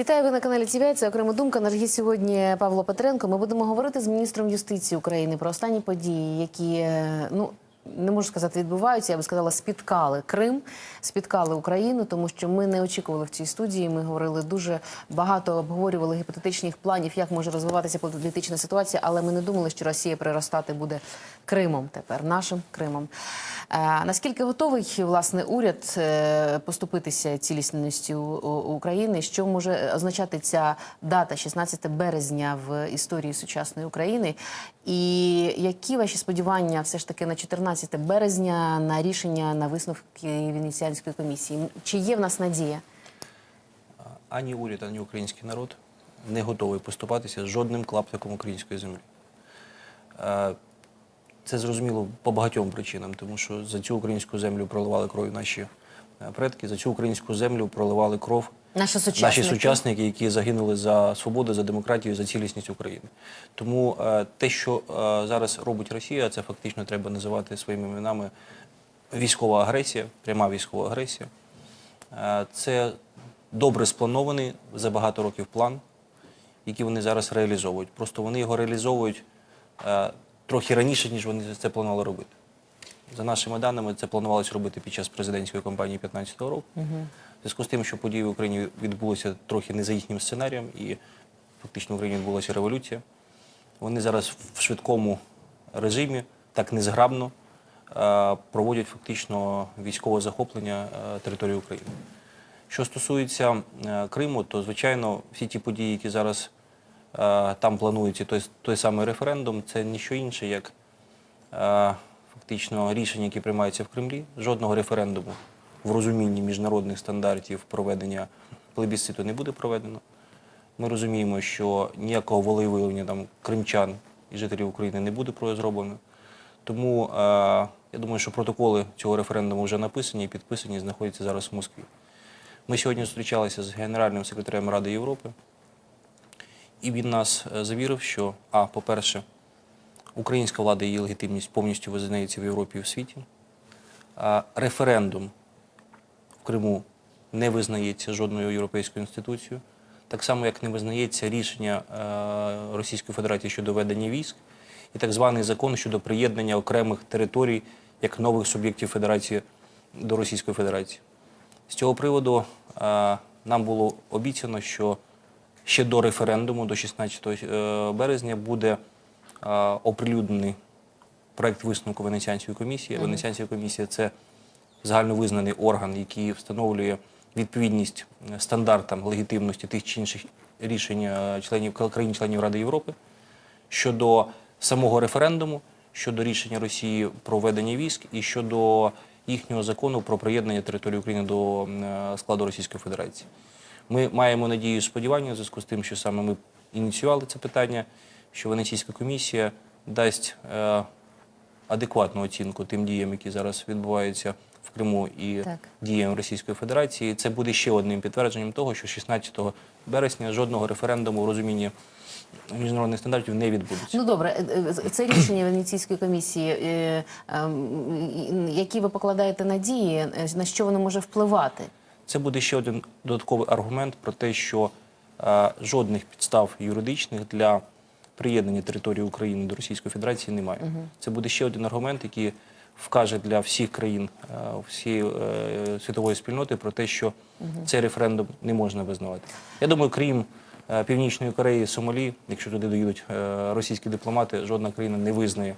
Вітаю ви на каналі ТВ. Це окрема думка. Наш гість сьогодні Павло Петренко. Ми будемо говорити з міністром юстиції України про останні події, які е, ну. Не можу сказати, відбуваються. Я би сказала, спіткали Крим, спіткали Україну, тому що ми не очікували в цій студії. Ми говорили дуже багато, обговорювали гіпотетичних планів, як може розвиватися політична ситуація, але ми не думали, що Росія приростати буде Кримом тепер, нашим Кримом. Е, наскільки готовий власне уряд е, поступитися цілісністю України? Що може означати ця дата, 16 березня в історії сучасної України? І які ваші сподівання все ж таки на 14 березня на рішення на висновки Венеціанської комісії? Чи є в нас надія? Ані уряд, ані український народ не готовий поступатися з жодним клаптиком української землі. Це зрозуміло по багатьом причинам, тому що за цю українську землю проливали кров наші предки, за цю українську землю проливали кров Наші сучасники? наші сучасники, які загинули за свободу, за демократію, за цілісність України. Тому е, те, що е, зараз робить Росія, це фактично треба називати своїми іменами військова агресія, пряма військова агресія. Е, Це добре спланований за багато років план, який вони зараз реалізовують. Просто вони його реалізовують е, трохи раніше, ніж вони це планували робити. За нашими даними, це планувалося робити під час президентської кампанії 2015 року. В зв'язку з тим, що події в Україні відбулися трохи не за їхнім сценарієм, і фактично в Україні відбулася революція. Вони зараз в швидкому режимі, так незграбно, е, проводять фактично військове захоплення е, території України. Що стосується е, Криму, то звичайно всі ті події, які зараз там плануються, той, той самий референдум, це ніщо інше, як фактично рішення, які приймаються в Кремлі. Жодного референдуму в розумінні міжнародних стандартів проведення плебісциту не буде проведено. Ми розуміємо, що ніякого волевиявлення там кримчан і жителів України не буде зроблено. Тому е, я думаю, що протоколи цього референдуму вже написані і підписані, знаходяться зараз в Москві. Ми сьогодні зустрічалися з генеральним секретарем Ради Європи, і він нас е, завірив, що, а, по-перше, українська влада її легітимність повністю визнається в Європі і в світі. Референдум в Криму не визнається жодною європейською інституцією, так само, як не визнається рішення е, Російської Федерації щодо ведення військ і так званий закон щодо приєднання окремих територій як нових суб'єктів Федерації до Російської Федерації. З цього приводу е, нам було обіцяно, що ще до референдуму, до 16 е, березня, буде оприлюднений проект висновку Венеціанської комісії. Венеціанська комісія це загальновизнаний орган, який встановлює відповідність е, стандартам легітимності тих чи інших рішень е, членів країн-членів Ради Європи щодо самого референдуму, щодо рішення Росії про введення військ і щодо їхнього закону про приєднання території України до е, складу Російської Федерації. Ми маємо надію і сподівання в зв'язку з тим, що саме ми ініціювали це питання, що Венеційська комісія дасть е, адекватну оцінку тим діям, які зараз відбуваються в Криму і Так. діям Російської Федерації. Це буде ще одним підтвердженням того, що 16 березня жодного референдуму у розумінні міжнародних стандартів не відбудеться. Ну добре, е, е, це рішення Венеційської комісії. ем, Які ви покладаєте надії, на що воно може впливати? Це буде ще один додатковий аргумент про те, що жодних підстав юридичних для приєднання території України до Російської Федерації немає. Це буде ще один аргумент, який вкаже для всіх країн е, всієї е, світової спільноти про те, що цей референдум не можна визнавати. Я думаю, крім е, Північної Кореї, Сомалі, якщо туди доїдуть російські дипломати, жодна країна не визнає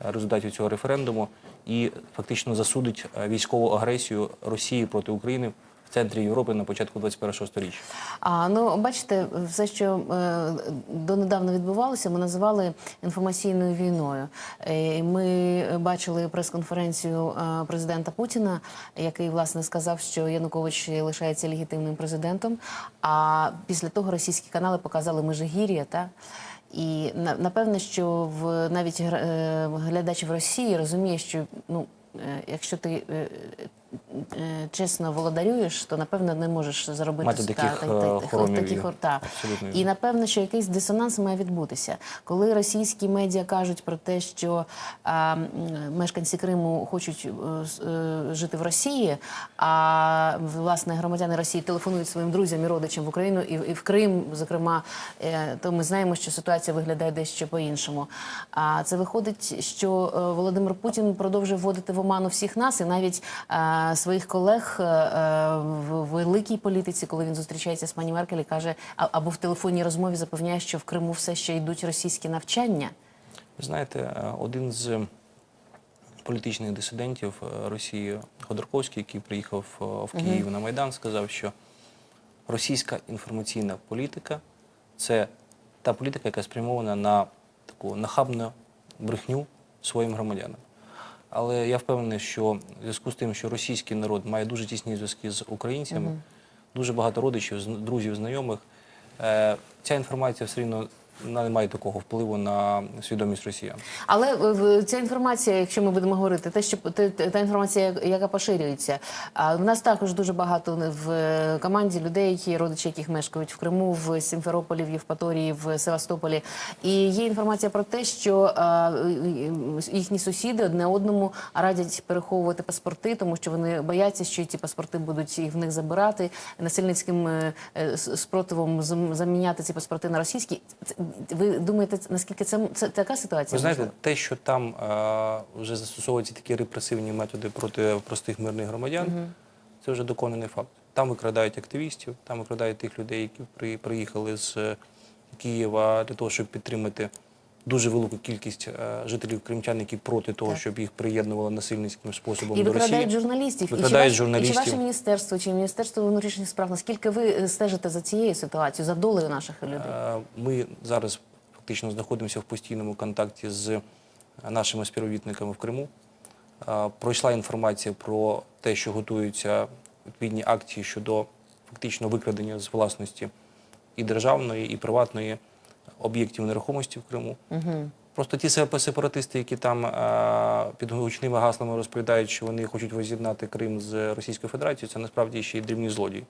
результатів цього референдуму і фактично засудить військову агресію Росії проти України в центрі Європи на початку 21-го сторіччя. А ну бачите, все, що е, донедавна відбувалося, ми називали інформаційною війною. Е, ми бачили прес-конференцію е, президента Путіна, який власне сказав, що Янукович лишається легітимним президентом. А після того російські канали показали Межигір'я та. І на- напевне, що в навіть е, глядач в Росії розуміє, що ну е, якщо ти е, чесно володарюєш, то напевно не можеш заробити Мати та- таких, та- та- е, та- хоромів та. І напевно, що якийсь дисонанс має відбутися, коли російські медіа кажуть про те, що а, мешканці Криму хочуть е, с- е, жити в Росії, а власне громадяни Росії телефонують своїм друзям і родичам в Україну і, і в Крим, зокрема, е, то ми знаємо, що ситуація виглядає дещо по-іншому. А це виходить, що е, Володимир Путін продовжує вводити в оману всіх нас, і навіть е, своїх колег е, в великій політиці, коли він зустрічається з пані Меркель і каже, або в телефонній розмові запевняє, що в Криму все ще йдуть російські навчання. Ви знаєте, е, один з політичних дисидентів е, Росії Ходорковський, який приїхав в Київ на Майдан, сказав, що російська інформаційна політика це та політика, яка спрямована на таку нахабну брехню своїм громадянам. Але я впевнений, що в зв'язку з тим, що російський народ має дуже тісні зв'язки з українцями, дуже багато родичів, друзів, знайомих, е, ця інформація все рівно вона не має такого впливу на свідомість росіян. Але е, ця інформація, якщо ми будемо говорити, те, що та інформація, яка поширюється, а в нас також дуже багато в команді людей, які родичі, яких мешкають в Криму, в Сімферополі, в Євпаторії, в Севастополі. І є інформація про те, що їхні сусіди одне одному радять переховувати паспорти, тому що вони бояться, що ці паспорти будуть в них забирати насильницьким е, е, спротивом зам- заміняти ці паспорти на російські. Ви думаєте, наскільки це, це така ситуація? Ви знаєте, те, що там е, вже застосовуються такі репресивні методи проти простих мирних громадян, це вже доконаний факт. Там викрадають активістів, там викрадають тих людей, які при, приїхали з е, Києва для того, щоб підтримати дуже велику кількість е, жителів кримчан, які проти того, Так. щоб їх приєднували насильницьким способом І до викрадають Росії. журналістів. Викрадають і, чи, ваш- і чи ваше міністерство, чи міністерство внутрішніх справ, наскільки ви стежите за цією ситуацією, за долею наших людей? Е, Ми зараз фактично знаходимося в постійному контакті з нашими співробітниками в Криму. Е, Пройшла інформація про те, що готуються відповідні акції щодо фактично викрадення з власності і державної, і приватної об'єктів нерухомості в Криму. Просто ті сепаратисти, які там е, під гучними гаслами розповідають, що вони хочуть воз'єднати Крим з Російською Федерацією, це насправді ще й дрібні злодії.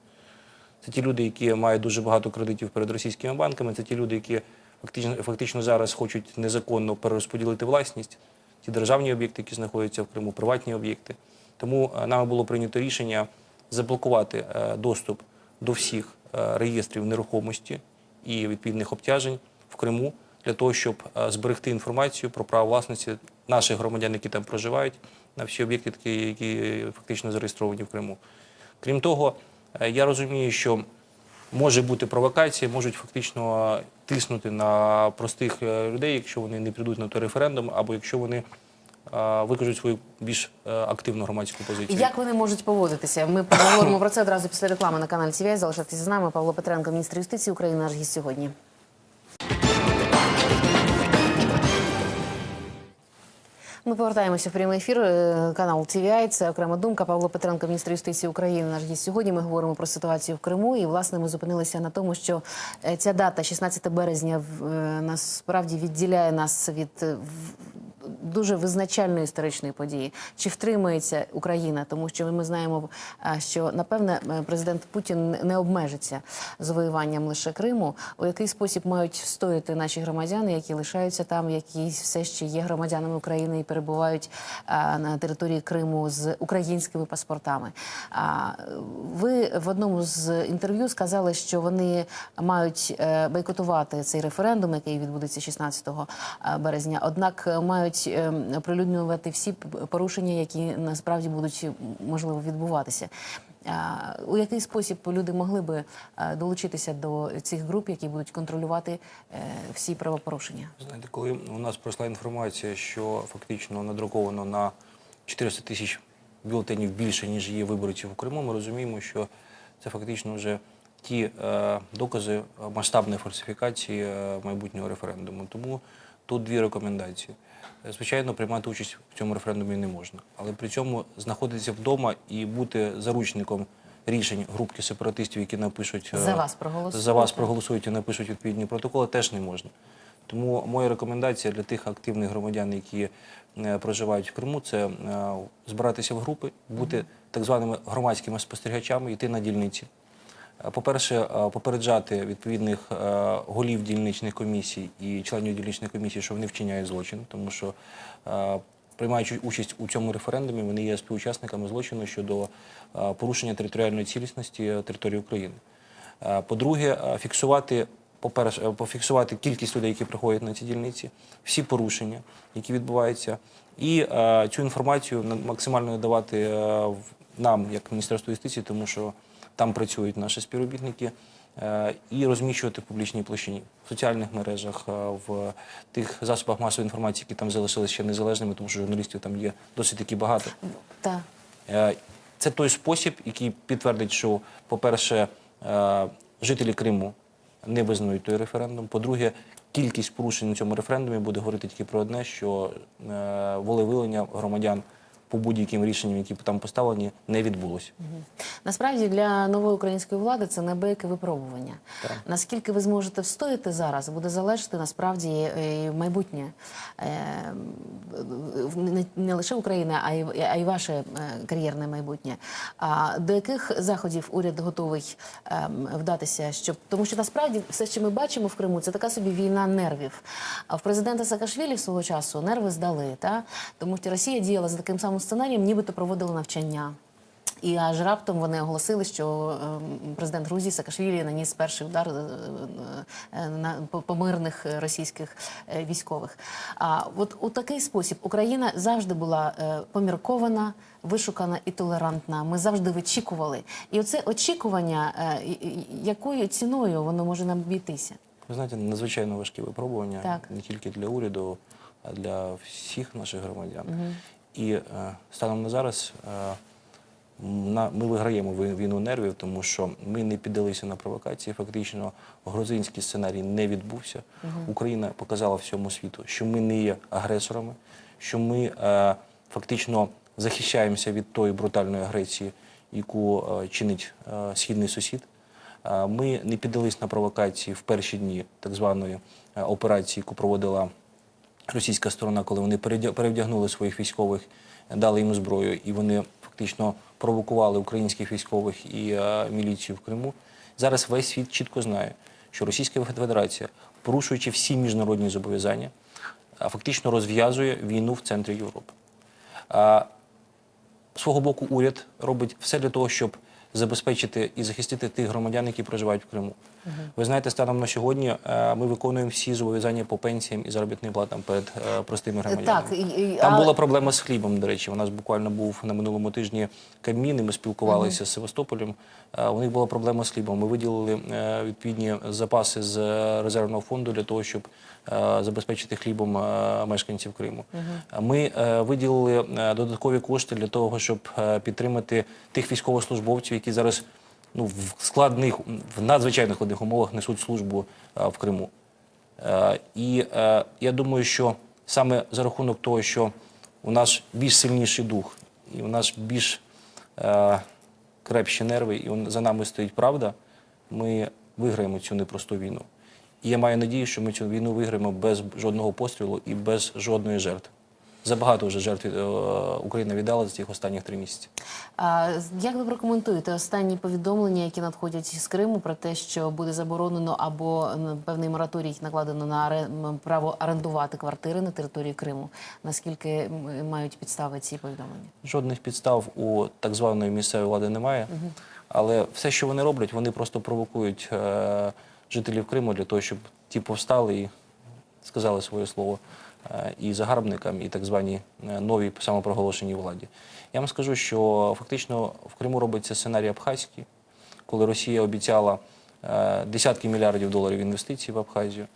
Це ті люди, які мають дуже багато кредитів перед російськими банками. Це ті люди, які фактично, фактично зараз хочуть незаконно перерозподілити власність, ті державні об'єкти, які знаходяться в Криму, приватні об'єкти. Тому е, нами було прийнято рішення заблокувати е, доступ до всіх реєстрів нерухомості і відповідних обтяжень в Криму для того, щоб е, зберегти інформацію про право власності наших громадян, які там проживають, на всі об'єкти, які фактично зареєстровані в Криму. Крім того, е, я розумію, що може бути провокація, можуть фактично е, тиснути на простих людей, якщо вони не прийдуть на той референдум, або якщо вони викажуть свою більш е, активну громадську позицію. Як вони можуть поводитися? Ми поговоримо про це одразу після реклами на каналі ТВІ. Залишайтеся з нами. Павло Петренко, міністр юстиції України, наш гість сьогодні. Ми повертаємося в прямий ефір. Е, Канал TVI, це окрема думка. Павло Петренко, міністр юстиції України. Наш гість сьогодні. Ми говоримо про ситуацію в Криму. І власне ми зупинилися на тому, що е, ця дата, 16 березня, насправді відділяє нас від дуже визначальної історичної події. Чи втримається Україна? Тому що ми знаємо, е, що напевне е, президент Путін не обмежиться завоюванням лише Криму. У який спосіб мають встояти наші громадяни, які лишаються там, які все ще є громадянами України і перебувають е, на території Криму з українськими паспортами. Ви в одному з інтерв'ю сказали, що вони мають бойкотувати цей референдум, який відбудеться 16 березня. Однак мають е, оприлюднювати всі порушення, які насправді будуть можливо відбуватися. У який спосіб люди могли би е, долучитися до цих груп, які будуть контролювати е, всі правопорушення? Знаєте, коли у нас пройшла інформація, що фактично надруковано на 400 тисяч бюлетенів більше, ніж є виборців у Криму, ми розуміємо, що це фактично вже ті е, докази масштабної фальсифікації майбутнього референдуму. Тому тут дві рекомендації. Е, Звичайно, приймати участь в цьому референдумі не можна, але при цьому знаходитися вдома і бути заручником рішень групки сепаратистів, які напишуть е, За вас проголосують, за вас проголосують і напишуть відповідні протоколи, теж не можна. Тому моя рекомендація для тих активних громадян, які е, проживають в Криму, це е, збиратися в групи, бути так званими громадськими спостерігачами, йти на дільниці. Е, По-перше, е, попереджати відповідних е, голів дільничних комісій і членів дільничних комісій, що вони вчиняють злочин, тому що приймаючи участь у цьому референдумі, вони є співучасниками злочину щодо порушення територіальної цілісності території України. По-друге, фіксувати. По-перше, пофіксувати кількість людей, які приходять на ці дільниці, всі порушення, які відбуваються, і цю інформацію максимально надавати нам, як Міністерство юстиції, тому що там працюють наші співробітники, е, і розміщувати в публічній площині в соціальних мережах, е, в тих засобах масової інформації, які там залишилися ще незалежними, тому що журналістів там є досить таки багато. Так. Е, Це той спосіб, який підтвердить, що, по-перше, жителі Криму не визнають той референдум. По-друге, кількість порушень на цьому референдумі буде говорити тільки про одне, що волевиявлення громадян по будь-яким рішенням, які там поставлені, не відбулося. Насправді для нової української влади це неабияке випробування. Так. Наскільки ви зможете встояти зараз, буде залежати насправді е, майбутнє е, не, не лише України, а й, ваше е, кар'єрне майбутнє. А до яких заходів уряд готовий ем, вдатися, щоб тому, що насправді все, що ми бачимо в Криму, це така собі війна нервів. А в президента Саакашвілі свого часу нерви здали, та тому що Росія діяла за таким самим сценарієм, нібито проводила навчання. І аж раптом вони оголосили, що ем, президент Грузії Саакашвілі наніс перший удар е, е, на по, мирних е, російських е, військових. А от у такий спосіб Україна завжди була е, поміркована, вишукана і толерантна. Ми завжди вичікували. І оце очікування, е, якою ціною воно може нам обійтися? Ви знаєте, надзвичайно важкі випробування Так. не тільки для уряду, а для всіх наших громадян. І е, станом на зараз е, ми виграємо ви- війну нервів, тому що ми не піддалися на провокації. Фактично, грузинський сценарій не відбувся. Україна показала всьому світу, що ми не є агресорами, що ми е, фактично захищаємося від тої брутальної агресії, яку чинить східний сусід. Ми не піддались на провокації в перші дні так званої операції, яку проводила російська сторона, коли вони перевдягнули своїх військових, е, дали їм зброю, і вони фактично провокували українських військових і е, міліцію в Криму. Зараз весь світ чітко знає, що Російська Федерація, порушуючи всі міжнародні зобов'язання, фактично розв'язує війну в центрі Європи. А, свого боку, уряд робить все для того, щоб забезпечити і захистити тих громадян, які проживають в Криму. Ви знаєте, станом на сьогодні е, ми виконуємо всі зобов'язання по пенсіям і заробітним платам перед е, простими громадянами. Так, і- Там а- була проблема з хлібом. До речі, у нас буквально був на минулому тижні Кабмін, і ми спілкувалися з Севастополем. Е, У них була проблема з хлібом. Ми виділили е, відповідні запаси з е, резервного фонду для того, щоб е, забезпечити хлібом е, мешканців Криму. Е, Ми е, виділили е, додаткові кошти для того, щоб е, підтримати тих військовослужбовців, які зараз ну, в складних, в надзвичайно складних умовах несуть службу е, в Криму. Е, І е, я думаю, що саме за рахунок того, що у нас більш сильніший дух, і у нас більш е, крепші нерви, і за нами стоїть правда, ми виграємо цю непросту війну. І я маю надію, що ми цю війну виграємо без жодного пострілу і без жодної жертви. Забагато вже жертв е, Україна віддала за цих останніх три місяці. А як ви прокоментуєте останні повідомлення, які надходять з Криму про те, що буде заборонено або певний мораторій накладено на право орендувати квартири на території Криму? Наскільки мають підстави ці повідомлення? Жодних підстав у так званої місцевої влади немає. Але все, що вони роблять, вони просто провокують е, жителів Криму для того, щоб ті повстали і сказали своє слово і загарбникам, і так званій е, новій самопроголошеній владі. Я вам скажу, що фактично в Криму робиться сценарій Абхазький, коли Росія обіцяла е, десятки мільярдів доларів інвестицій в Абхазію.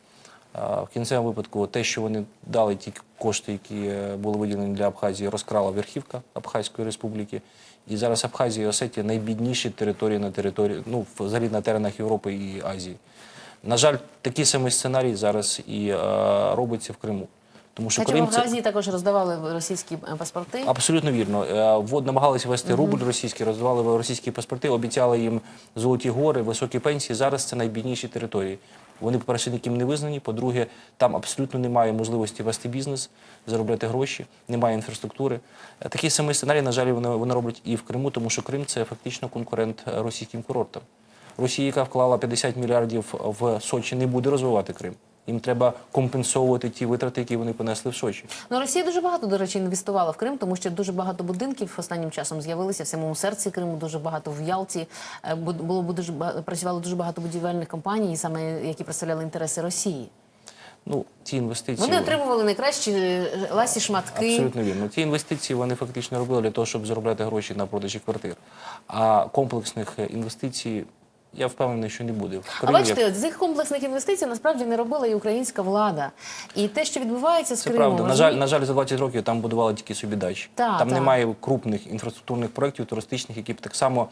В кінцевому випадку те, що вони дали ті кошти, які е, були виділені для Абхазії, розкрала верхівка Абхазької республіки. І зараз Абхазія і Осетія найбідніші території на території, ну, взагалі на теренах Європи і Азії. На жаль, такий самий сценарій зараз і е, робиться в Криму. Тому що Хоча в Крим це також роздавали російські е, паспорти. Абсолютно вірно. Е, Вод намагалися ввести рубль російський, роздавали російські паспорти, обіцяли їм золоті гори, високі пенсії. Зараз це найбідніші території. Вони, по-перше, ніким не визнані. По-друге, там абсолютно немає можливості вести бізнес, заробляти гроші, немає інфраструктури. Е, Такий самий сценарій, на жаль, вони, вони роблять і в Криму, тому що Крим це фактично конкурент е, російським курортам. Росія, яка вклала 50 мільярдів в Сочі, не буде розвивати Крим. Їм треба компенсовувати ті витрати, які вони понесли в Сочі. Ну, Росія дуже багато, до речі, інвестувала в Крим, тому що дуже багато будинків останнім часом з'явилися в самому серці Криму, дуже багато в Ялті. Е, Було бу- дуже працювало дуже багато будівельних компаній, саме які представляли інтереси Росії. Ну, ці інвестиції Вони отримували найкращі е, ласі шматки. Абсолютно вірно. Ті інвестиції вони фактично робили для того, щоб заробляти гроші на продажі квартир. А комплексних е, інвестицій я впевнений, що не буде. А бачите, з цих комплексних інвестицій насправді не робила і українська влада. І те, що відбувається з це Кримом, правда. На жаль, на жаль, за 20 років там будували тільки собі дачі. Так, там так. немає крупних інфраструктурних проєктів туристичних, які б так само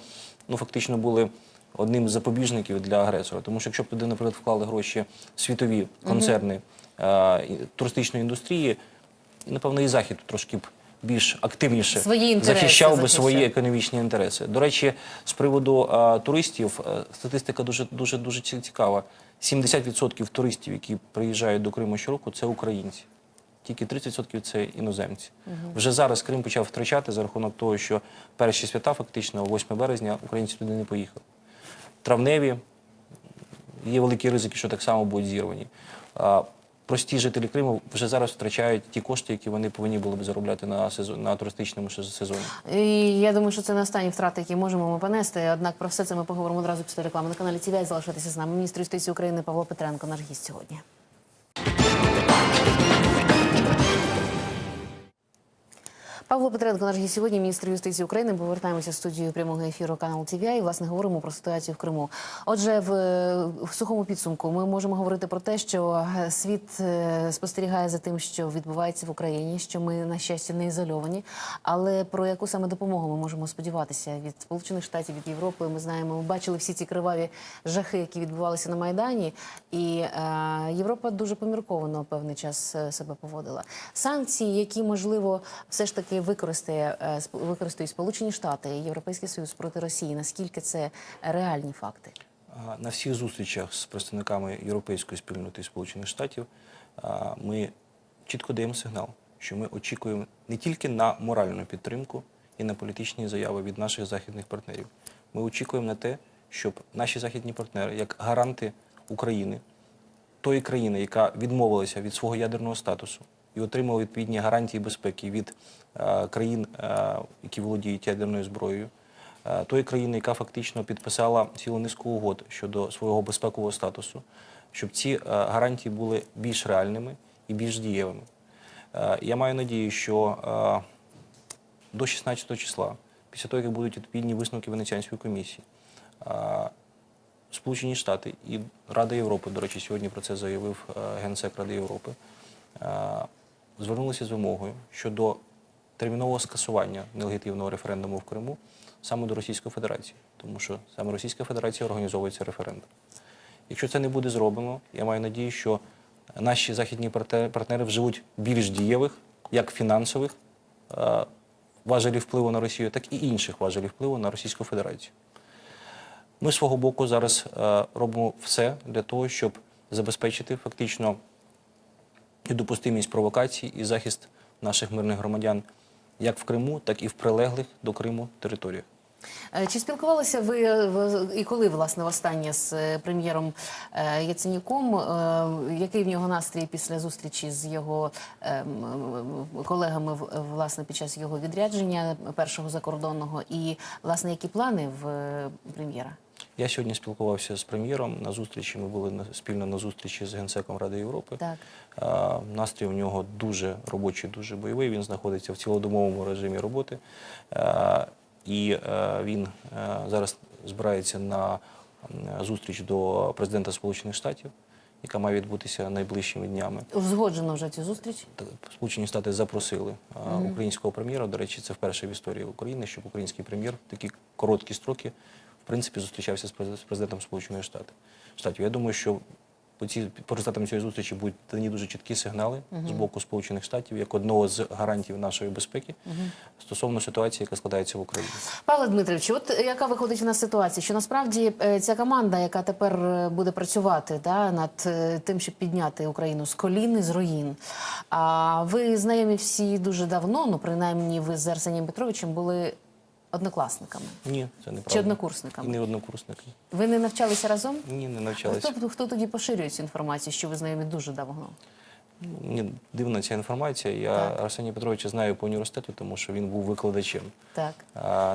ну фактично були одним з запобіжників для агресора. Тому що якщо б туди, наприклад, вклали гроші світові концерни е, туристичної індустрії, напевно, і захід трошки б більш активніше інтереси захищав би захищав. свої економічні інтереси. До речі, з приводу е, туристів е, статистика дуже дуже дуже цікава. 70% туристів, які приїжджають до Криму щороку, це українці. Тільки 30% це іноземці. Вже зараз Крим почав втрачати за рахунок того, що перші свята, фактично, 8 березня, українці туди не поїхали. Травневі є великі ризики, що так само будуть зірвані. Прості жителі Криму вже зараз втрачають ті кошти, які вони повинні були б заробляти на сезон на туристичному сезоні. І я думаю, що це не останні втрати, які можемо ми понести. Однак про все це ми поговоримо одразу після реклами на каналі ТВ. Залишайтеся з нами. Міністр юстиції України Павло Петренко, наш гість сьогодні. Павло Петренко, наш сьогодні, міністр юстиції України. Повертаємося в студію прямого ефіру каналу ТВ і власне говоримо про ситуацію в Криму. Отже, в, в сухому підсумку ми можемо говорити про те, що е, світ е, спостерігає за тим, що відбувається в Україні, що ми на щастя не ізольовані. Але про яку саме допомогу ми можемо сподіватися від Сполучених Штатів, від Європи? Ми знаємо, ми бачили всі ці криваві жахи, які відбувалися на майдані, і е, Європа дуже помірковано певний час е, себе поводила. Санкції, які можливо все ж таки використає е, використають Сполучені Штати і Європейський Союз проти Росії. Наскільки це реальні факти? На всіх зустрічах з представниками Європейської спільноти і Сполучених Штатів ми чітко даємо сигнал, що ми очікуємо не тільки на моральну підтримку і на політичні заяви від наших західних партнерів. Ми очікуємо на те, щоб наші західні партнери, як гаранти України, тої країни, яка відмовилася від свого ядерного статусу і отримала відповідні гарантії безпеки від е, країн, е, які володіють ядерною зброєю, е, тої країни, яка фактично підписала цілу низку угод щодо свого безпекового статусу, щоб ці гарантії були більш реальними і більш дієвими. Я маю надію, що до 16 числа, після того, як будуть відповідні висновки Венеціанської комісії, Сполучені Штати і Рада Європи, до речі, сьогодні про це заявив генсек Ради Європи, звернулися з вимогою щодо термінового скасування нелегітимного референдуму в Криму саме до Російської Федерації, тому що саме Російська Федерація організовує цей референдум. Якщо це не буде зроблено, я маю надію, що наші західні партнери вживуть більш дієвих, як фінансових е, важелів впливу на Росію, так і інших важелів впливу на Російську Федерацію. Ми свого боку зараз е, робимо все для того, щоб забезпечити фактично недопустимість провокацій і захист наших мирних громадян як в Криму, так і в прилеглих до Криму територіях. Е, Чи спілкувалися ви е, і коли власне востаннє з е, прем'єром Яценюком? Який в нього настрій після зустрічі з його колегами власне під час його відрядження першого закордонного? І власне які плани в прем'єра? Я сьогодні спілкувався з прем'єром на зустрічі. Ми були спільно на зустрічі з генсеком Ради Європи. Так. Настрій у нього дуже робочий, дуже бойовий. Він знаходиться в цілодомовому режимі роботи. І е, він е, зараз збирається на зустріч до президента Сполучених Штатів, яка має відбутися найближчими днями. Узгоджено вже цю зустріч? Сполучені Штати запросили е, українського прем'єра. До речі, це вперше в історії України, щоб український прем'єр в такі короткі строки в принципі зустрічався з през- з президентом Сполучених Штатів. Штатів. Я думаю, що по, ці, по результатам цієї зустрічі будуть дані дуже чіткі сигнали з боку Сполучених Штатів як одного з гарантів нашої безпеки стосовно ситуації, яка складається в Україні. Павло Дмитрович, от яка виходить у нас ситуація? Що насправді е, ця команда, яка тепер е, буде працювати да, над е, тим, щоб підняти Україну з колін і з руїн. А ви знайомі всі дуже давно, ну принаймні ви з Арсенієм Петровичем були однокласниками Ні, це неправда. чи однокурсниками. Не однокурсники. Ви не навчалися разом? Ні, не навчалися. Тобто, хто тоді поширює цю інформацію, що ви знайомі дуже давно? Мені дивна ця інформація. Я Так. Арсенія Петровича знаю по університету, тому що він був викладачем Так.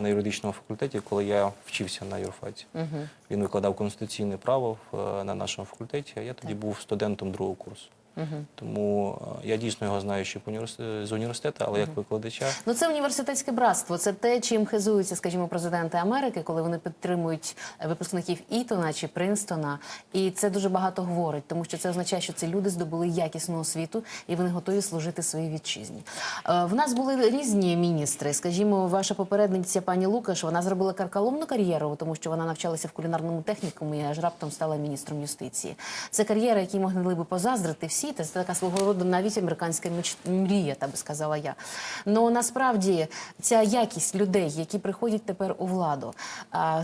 на юридичному факультеті, коли я вчився на юрфаці. Угу. Він викладав конституційне право на нашому факультеті, а я тоді був студентом другого курсу. Угу. Тому е, я дійсно його знаю ще по з університету, але як викладача. Ну, це університетське братство. Це те, чим хизуються, скажімо, президенти Америки, коли вони підтримують е, випускників Ітона чи Принстона. І це дуже багато говорить, тому що це означає, що ці люди здобули якісну освіту і вони готові служити своїй вітчизні. Е, В нас були різні міністри. Скажімо, ваша попередниця пані Лукаш, вона зробила карколомну кар'єру, тому що вона навчалася в кулінарному технікумі і аж раптом стала міністром юстиції. Це кар'єра, якій могли би позаздрити всі. Та це така свого роду навіть американська мрія, так би сказала я. Ну насправді ця якість людей, які приходять тепер у владу.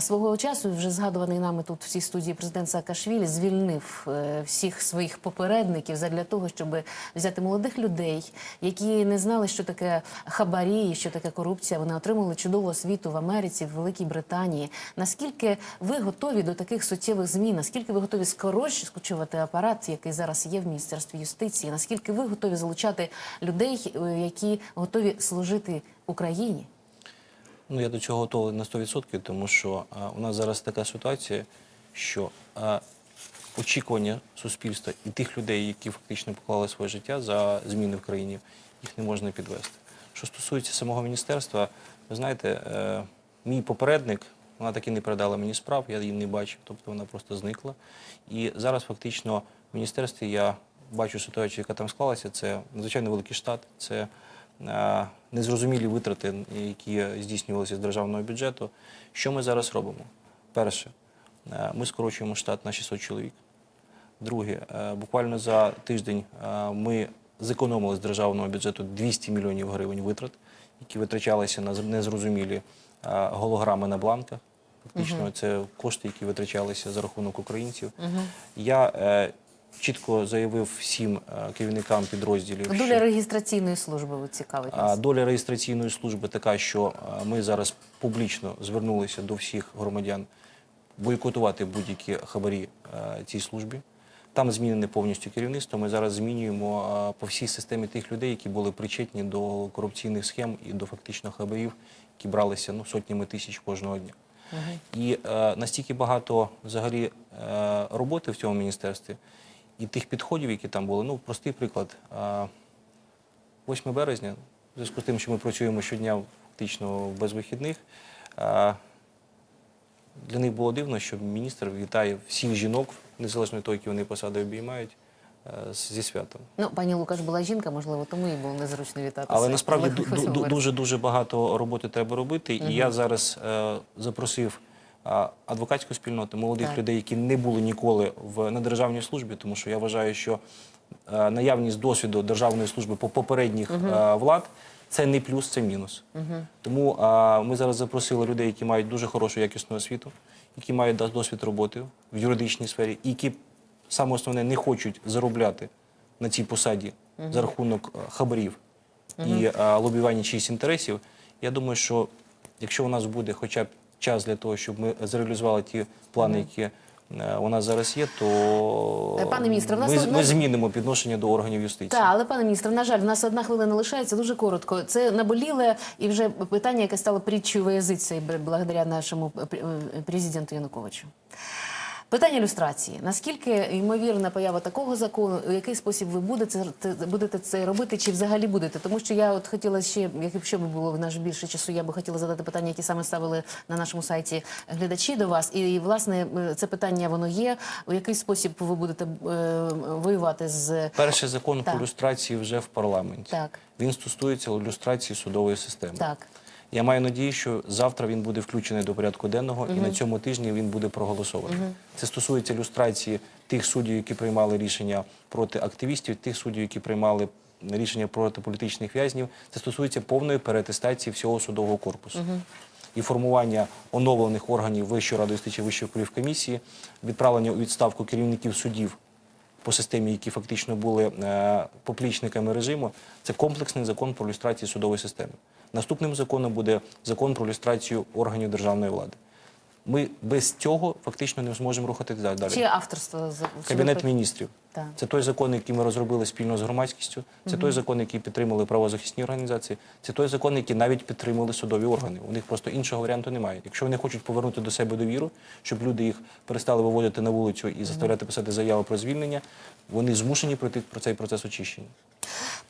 Свого часу вже згадуваний нами тут в цій студії президент Саакашвілі звільнив е, всіх своїх попередників задля того, щоб взяти молодих людей, які не знали, що таке хабарі, що таке корупція. Вони отримали чудову освіту в Америці, в Великій Британії. Наскільки ви готові до таких суттєвих змін? Наскільки ви готові скорочувати апарат, який зараз є в міністерстві юстиції? Наскільки ви готові залучати людей, е, які готові служити Україні? Ну, я до цього готовий на 100%, тому що а, у нас зараз така ситуація, що а, очікування суспільства і тих людей, які фактично поклали своє життя за зміни в країні, їх не можна підвести. Що стосується самого міністерства, ви знаєте, е, мій попередник, вона таки не передала мені справ, я її не бачив, тобто вона просто зникла. І зараз фактично в міністерстві я бачу ситуацію, яка там склалася. Це надзвичайно великий штат, це е, незрозумілі витрати, які здійснювалися з державного бюджету. Що ми зараз робимо? Перше, е, ми скорочуємо штат на 600 чоловік. Друге, е, буквально за тиждень е, ми зекономили з державного бюджету 200 мільйонів гривень витрат, які витрачалися на незрозумілі е, голограми на бланках. Фактично, це кошти, які витрачалися за рахунок українців. Я е, чітко заявив всім е, керівникам підрозділів, Доля що реєстраційної служби ви цікавить нас. доля реєстраційної служби така, що ми зараз публічно звернулися до всіх громадян бойкотувати будь-які хабарі цій службі. Там змінене повністю керівництво. Ми зараз змінюємо по всій системі тих людей, які були причетні до корупційних схем і до фактично хабарів, які бралися ну, сотнями тисяч кожного дня. І е, настільки багато взагалі е, роботи в цьому міністерстві і тих підходів, які там були. Ну, простий приклад. Е, 8 березня, в зв'язку з тим, що ми працюємо щодня фактично без вихідних, для них було дивно, що міністр вітає всіх жінок, незалежно від того, які вони посади обіймають, зі святом. Ну, пані Лукаш була жінка, можливо, тому їй було незручно вітатися. Але насправді дуже дуже багато роботи треба робити. І я зараз е, запросив а, адвокатську спільноту, молодих Так. людей, які не були ніколи в на державній службі, тому що я вважаю, що е, наявність досвіду державної служби по попередніх е, влад. Це не плюс, це мінус. Тому а, ми зараз запросили людей, які мають дуже хорошу якісну освіту, які мають досвід роботи в юридичній сфері, і які саме основне не хочуть заробляти на цій посаді за рахунок е, хабарів і е, лобіювання чиїсь інтересів. Я думаю, що якщо у нас буде хоча б час для того, щоб ми зреалізували ті плани, які е, у нас зараз є, то Е, пане міністре, в нас ми, змінимо підношення до органів юстиції. Так, але пане міністр, на жаль, в нас одна хвилина лишається дуже коротко. Це наболіле і вже питання, яке стало притчою в язиці благодаря нашому е, президенту Януковичу. Питання люстрації. Наскільки ймовірна поява такого закону, у який спосіб ви будете, те- будете це робити, чи взагалі будете? Тому що я от хотіла ще, якщо б було в нас більше часу, я би хотіла задати питання, які саме ставили на нашому сайті глядачі до вас. І, власне, це питання воно є. У який спосіб ви будете е, воювати з Перший закон Так. про люстрацію вже в парламенті. Так. Він стосується люстрації судової системи. так. Я маю надію, що завтра він буде включений до порядку денного, і на цьому тижні він буде проголосований. Це стосується люстрації тих суддів, які приймали рішення проти активістів, тих суддів, які приймали рішення проти політичних в'язнів. Це стосується повної переатестації всього судового корпусу. І формування оновлених органів Вищої ради юстиції Вищої комісії, відправлення у відставку керівників судів по системі, які фактично були е, поплічниками режиму, це комплексний закон про люстрацію судової системи. Наступним законом буде закон про люстрацію органів державної влади. Ми без цього фактично не зможемо рухатися далі. Чи авторство Кабінет міністрів. Так. Це той закон, який ми розробили спільно з громадськістю. Це той закон, який підтримали правозахисні організації. Це той закон, який навіть підтримали судові органи. У них просто іншого варіанту немає. Якщо вони хочуть повернути до себе довіру, щоб люди їх перестали виводити на вулицю і заставляти писати заяву про звільнення, вони змушені пройти про цей процес очищення.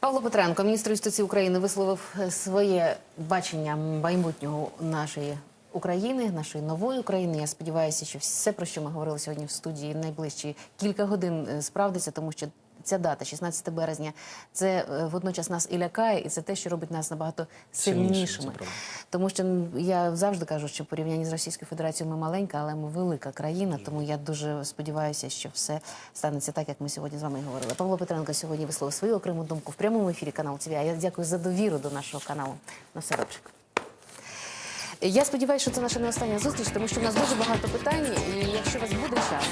Павло Петренко, міністр юстиції України, висловив е, своє бачення майбутнього нашої України, нашої нової України. Я сподіваюся, що все, про що ми говорили сьогодні в студії, найближчі кілька годин е, справдиться, тому що. Ця дата, 16 березня, це е, водночас нас і лякає, і це те, що робить нас набагато Сильнішими. Тому що я завжди кажу, що в порівнянні з Російською Федерацією ми маленька, але ми велика країна. Тому я дуже сподіваюся, що все станеться так, як ми сьогодні з вами говорили. Павло Петренко сьогодні висловив свою окрему думку в прямому ефірі каналу ТВ. А я дякую за довіру до нашого каналу. На все добре. Я сподіваюся, що це наша не остання зустріч, тому що в нас дуже багато питань, і якщо у вас буде час,